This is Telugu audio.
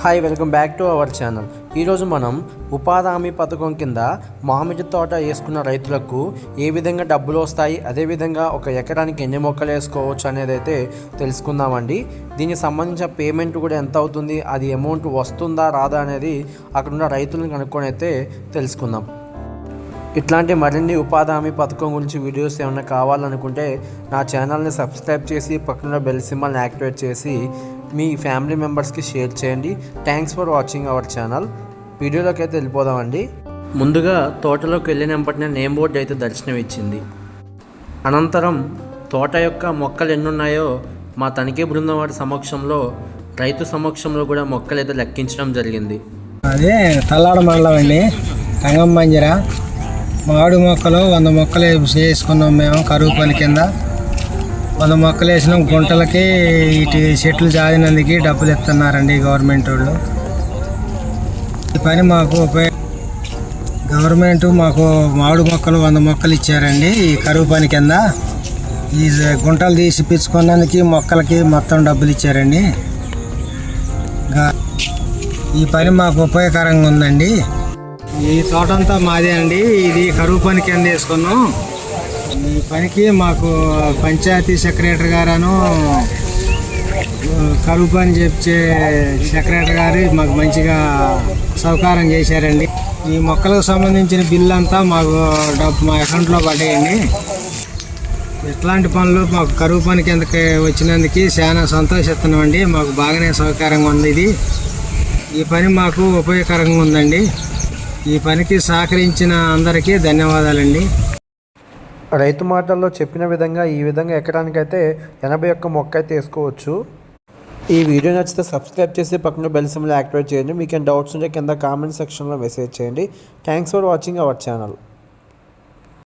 Hi welcome back to our channel ఈరోజు మనం ఉపాధి హామీ పథకం కింద మామిడి తోట వేసుకున్న రైతులకు ఏ విధంగా డబ్బులు వస్తాయి అదేవిధంగా ఒక ఎకరానికి ఎన్ని మొక్కలు వేసుకోవచ్చు అనేది అయితే తెలుసుకుందామండి. దీనికి సంబంధించిన పేమెంట్ కూడా ఎంత అవుతుంది అది అమౌంట్ వస్తుందా రాదా అనేది అక్కడున్న రైతులను కనుక్కొని అయితే తెలుసుకుందాం. ఇట్లాంటి మరిన్ని ఉపాధి హామీ పథకం గురించి వీడియోస్ ఏమైనా కావాలనుకుంటే నా ఛానల్ని సబ్స్క్రైబ్ చేసి పక్కన బెల్ సింబల్ని యాక్టివేట్ చేసి మీ ఫ్యామిలీ మెంబర్స్కి షేర్ చేయండి. Thanks for watching our channel. వీడియోలోకి అయితే వెళ్ళిపోదామండి. ముందుగా తోటలోకి వెళ్ళినప్పటినే నేమ్ బోర్డు అయితే దర్శనం ఇచ్చింది అనంతరం తోట యొక్క మొక్కలు ఎన్నున్నాయో మా తనిఖీ బృందం వారి సమక్షంలో రైతు సమక్షంలో కూడా మొక్కలు అయితే లెక్కించడం జరిగింది. అదే తల్లాడ మండలం అండి. రంగం మంజర మామిడి మొక్కలు వంద మొక్కలు వేసుకున్నాం మేము కరువు పని కింద. వంద మొక్కలు వేసినాం గుంటలకి ఇటు చెట్లు జాగినందుకు డబ్బులు ఇస్తున్నారండి గవర్నమెంట్ వాళ్ళు. ఈ పని మాకు గవర్నమెంట్ మాకు మామిడి మొక్కలు వంద మొక్కలు ఇచ్చారండి ఈ కరువు పని కింద. ఈ గుంటలు తీసి పిచ్చుకున్నందుకు మొక్కలకి మొత్తం డబ్బులు ఇచ్చారండి. ఈ పని మాకు ఉపయోగకరంగా ఉందండి. ఈ తోటంతా మాదే అండి. ఇది కరువు పని కింద వేసుకున్నాం. ఈ పనికి మాకు పంచాయతీ సెక్రటరీ గారను కరువు పని చెప్పే సెక్రటరీ గారు మాకు మంచిగా సౌకారం చేశారండి. ఈ మొక్కలకు సంబంధించిన బిల్లు అంతా మాకు డబ్బు మా అకౌంట్లో పడేయండి ఇట్లాంటి పనులు మాకు కరువు పని కిందకి వచ్చినందుకు చాలా సంతోషిస్తున్నామండి. మాకు బాగానే సౌకర్యంగా ఉంది ఇది. ఈ పని మాకు ఉపయోగకరంగా ఉందండి. ఈ పనికి సహకరించిన అందరికీ ధన్యవాదాలండి. రైతు మాటల్లో చెప్పిన విధంగా ఈ విధంగా ఎక్కడానికైతే ఎనభై ఒక్క మొక్క అయితే వేసుకోవచ్చు. ఈ వీడియో నచ్చితే సబ్స్క్రైబ్ చేసి పక్కన బెల్ సింబల్ యాక్టివేట్ చేయండి. మీకు డౌట్స్ ఉంటే కింద కామెంట్ సెక్షన్లో మెసేజ్ చేయండి. Thanks for watching our channel